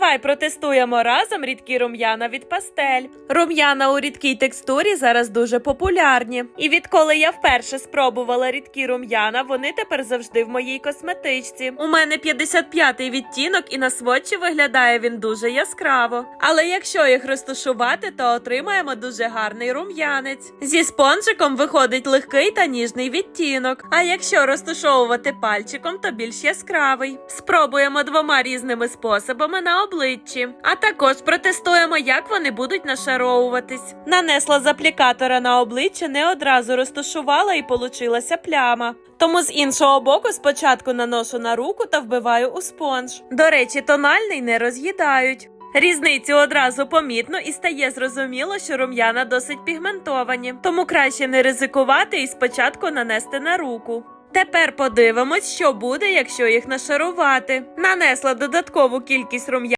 Давай протестуємо разом рідкі рум'яна від пастель. Рум'яна у рідкій текстурі зараз дуже популярні. І відколи я вперше спробувала рідкі рум'яна, вони тепер завжди в моїй косметичці. У мене 55-й відтінок, і на сводчі виглядає він дуже яскраво. Але якщо їх розташувати, то отримаємо дуже гарний рум'янець. Зі спонжиком виходить легкий та ніжний відтінок. А якщо розташовувати пальчиком, то більш яскравий. Спробуємо двома різними способами на обличчі, а також протестуємо, як вони будуть нашаровуватись. Нанесла з аплікатора на обличчя, не одразу розташувала і получилася пляма. Тому з іншого боку спочатку наношу на руку та вбиваю у спонж. До речі, тональний не роз'їдають. Різницю одразу помітно і стає зрозуміло, що рум'яна досить пігментовані, тому краще не ризикувати і спочатку нанести на руку. Тепер подивимось, що буде, якщо їх нашарувати. Нанесла додаткову кількість рум'ян.